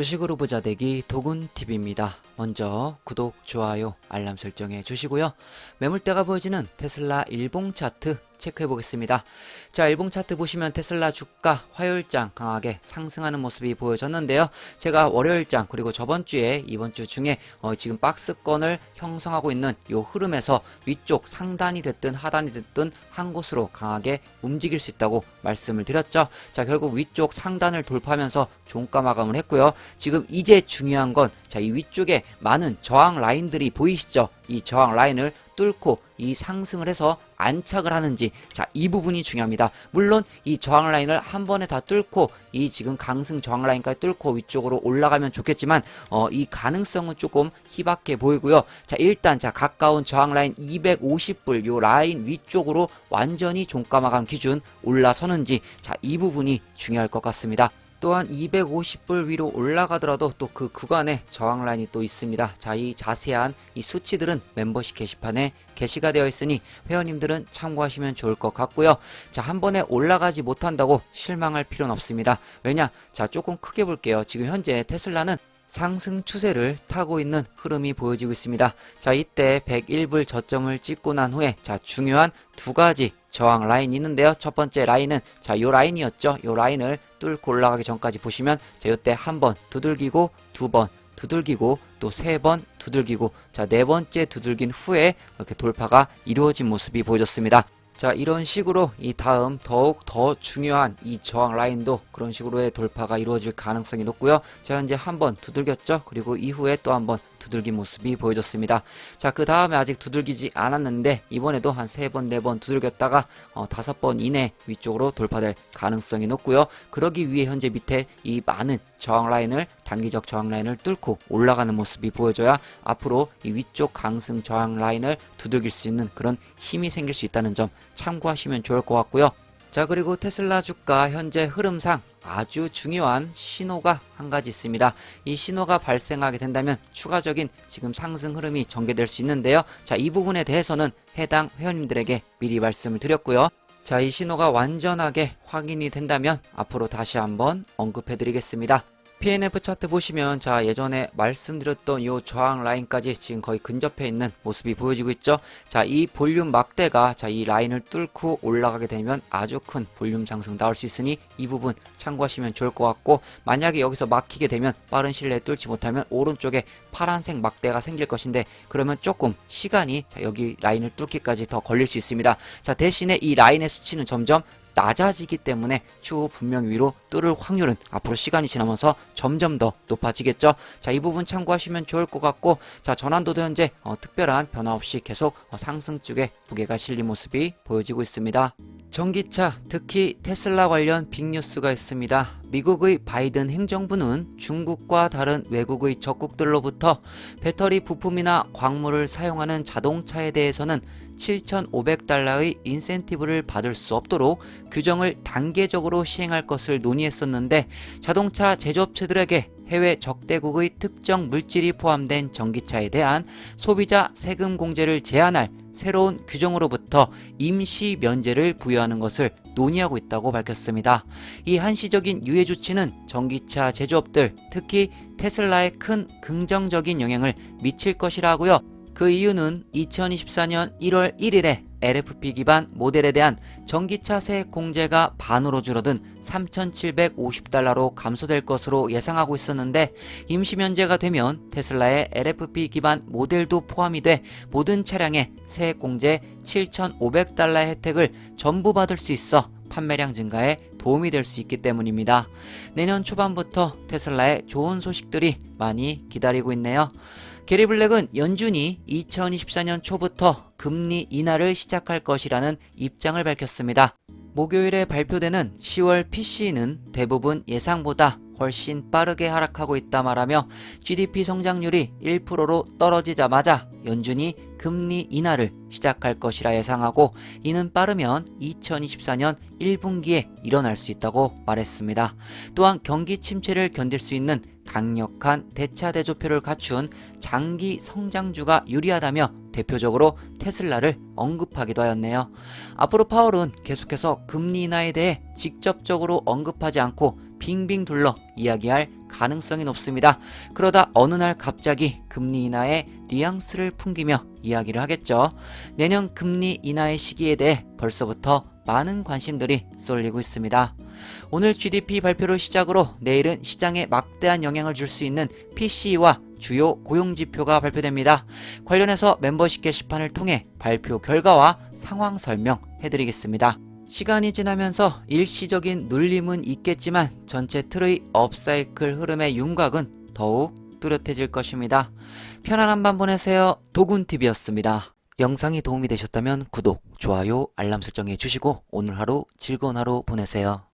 주식으로 부자 되기 도군TV입니다. 먼저 구독, 좋아요, 알람 설정해 주시고요. 매물대가 보여지는 테슬라 일봉 차트 체크해 보겠습니다. 자, 일봉 차트 보시면 테슬라 주가 화요일장 강하게 상승하는 모습이 보여졌는데요. 제가 월요일장 그리고 저번 주에 이번 주 중에 어, 지금 박스권을 형성하고 있는 요 흐름에서 위쪽 상단이 됐든 하단이 됐든 한 곳으로 강하게 움직일 수 있다고 말씀을 드렸죠. 자, 결국 위쪽 상단을 돌파하면서 종가 마감을 했고요. 지금 이제 중요한 건 자, 이 위쪽에 많은 저항 라인들이 보이시죠? 이 저항 라인을 뚫고 이 상승을 해서 안착을 하는지 자, 이 부분이 중요합니다. 물론 이 저항 라인을 한 번에 다 뚫고 이 지금 강승 저항 라인까지 뚫고 위쪽으로 올라가면 좋겠지만 어, 이 가능성은 조금 희박해 보이고요. 자, 일단 자, 가까운 저항 라인 250불 요 라인 위쪽으로 완전히 종가 마감 기준 올라서는지 자, 이 부분이 중요할 것 같습니다. 또한 250불 위로 올라가더라도 또 그 구간에 저항 라인이 또 있습니다. 자, 이 자세한 이 수치들은 멤버십 게시판에 게시가 되어 있으니 회원님들은 참고하시면 좋을 것 같고요. 자, 한 번에 올라가지 못한다고 실망할 필요는 없습니다. 왜냐? 자, 조금 크게 볼게요. 지금 현재 테슬라는 상승 추세를 타고 있는 흐름이 보여지고 있습니다. 자, 이때 101불 저점을 찍고 난 후에 자, 중요한 두 가지 저항 라인이 있는데요. 첫 번째 라인은 자, 요 라인이었죠. 요 라인을 뚫고 올라가기 전까지 보시면 자, 요때 한 번 두들기고 두 번 두들기고 또 세 번 두들기고 자, 네 번째 두들긴 후에 이렇게 돌파가 이루어진 모습이 보여졌습니다. 자 이런 식으로 이 다음 더욱 더 중요한 이 저항 라인도 그런 식으로의 돌파가 이루어질 가능성이 높고요. 자 현재 한 번 두들겼죠. 그리고 이후에 또 한 번 두들긴 모습이 보여졌습니다. 자 그 다음에 아직 두들기지 않았는데 이번에도 한 세 번 네 번 두들겼다가 어, 다섯 번 이내 위쪽으로 돌파될 가능성이 높고요. 그러기 위해 현재 밑에 이 많은 저항 라인을 단기적 저항 라인을 뚫고 올라가는 모습이 보여져야 앞으로 이 위쪽 강승 저항 라인을 두들길 수 있는 그런 힘이 생길 수 있다는 점 참고하시면 좋을 것 같고요. 자 그리고 테슬라 주가 현재 흐름상 아주 중요한 신호가 한 가지 있습니다. 이 신호가 발생하게 된다면 추가적인 지금 상승 흐름이 전개될 수 있는데요. 자 이 부분에 대해서는 해당 회원님들에게 미리 말씀을 드렸고요. 자, 이 신호가 완전하게 확인이 된다면 앞으로 다시 한번 언급해 드리겠습니다. PNF 차트 보시면 자 예전에 말씀드렸던 요 저항 라인까지 지금 거의 근접해 있는 모습이 보여지고 있죠. 자 이 볼륨 막대가 자 이 라인을 뚫고 올라가게 되면 아주 큰 볼륨 상승 나올 수 있으니 이 부분 참고하시면 좋을 것 같고 만약에 여기서 막히게 되면 빠른 시일 내에 뚫지 못하면 오른쪽에 파란색 막대가 생길 것인데 그러면 조금 시간이 자 여기 라인을 뚫기까지 더 걸릴 수 있습니다. 자 대신에 이 라인의 수치는 점점 낮아지기 때문에 추후 분명 위로 뚫을 확률은 앞으로 시간이 지나면서 점점 더 높아지겠죠. 자, 이 부분 참고하시면 좋을 것 같고, 자, 전환도도 현재 어, 특별한 변화 없이 계속 어, 상승 쪽에 무게가 실린 모습이 보여지고 있습니다. 전기차, 특히 테슬라 관련 빅뉴스가 있습니다. 미국의 바이든 행정부는 중국과 다른 외국의 적국들로부터 배터리 부품이나 광물을 사용하는 자동차에 대해서는 7,500달러의 인센티브를 받을 수 없도록 규정을 단계적으로 시행할 것을 논의했었는데 자동차 제조업체들에게 해외 적대국의 특정 물질이 포함된 전기차에 대한 소비자 세금 공제를 제한할 새로운 규정으로부터 임시 면제를 부여하는 것을 논의하고 있다고 밝혔습니다. 이 한시적인 유예 조치는 전기차 제조업들, 특히 테슬라에 큰 긍정적인 영향을 미칠 것이라고요. 그 이유는 2024년 1월 1일에 LFP 기반 모델에 대한 전기차 세액 공제가 반으로 줄어든 3,750달러로 감소될 것으로 예상하고 있었는데 임시 면제가 되면 테슬라의 LFP 기반 모델도 포함이 돼 모든 차량에 세액 공제 7,500달러의 혜택을 전부 받을 수 있어 판매량 증가에 도움이 될 수 있기 때문입니다. 내년 초반부터 테슬라의 좋은 소식들이 많이 기다리고 있네요. 게리 블랙은 연준이 2024년 초부터 금리 인하를 시작할 것이라는 입장을 밝혔습니다. 목요일에 발표되는 10월 PC는 대부분 예상보다 훨씬 빠르게 하락하고 있다 말하며 GDP 성장률이 1%로 떨어지자마자 연준이 금리 인하를 시작할 것이라 예상하고 이는 빠르면 2024년 1분기에 일어날 수 있다고 말했습니다. 또한 경기 침체를 견딜 수 있는 강력한 대차 대조표를 갖춘 장기 성장주가 유리하다며 대표적으로 테슬라를 언급하기도 하였네요. 앞으로 파월은 계속해서 금리 인하에 대해 직접적으로 언급하지 않고 빙빙 둘러 이야기할 가능성이 높습니다. 그러다 어느 날 갑자기 금리 인하의 뉘앙스를 풍기며 이야기를 하겠죠. 내년 금리 인하의 시기에 대해 벌써부터 많은 관심들이 쏠리고 있습니다. 오늘 GDP 발표를 시작으로 내일은 시장에 막대한 영향을 줄 수 있는 PCE와 주요 고용 지표가 발표됩니다. 관련해서 멤버십 게시판을 통해 발표 결과와 상황 설명 해 드리겠습니다. 시간이 지나면서 일시적인 눌림은 있겠지만 전체 틀의 업사이클 흐름의 윤곽은 더욱 뚜렷해질 것입니다. 편안한 밤 보내세요. 도군TV였습니다. 영상이 도움이 되셨다면 구독, 좋아요, 알람 설정해 주시고 오늘 하루 즐거운 하루 보내세요.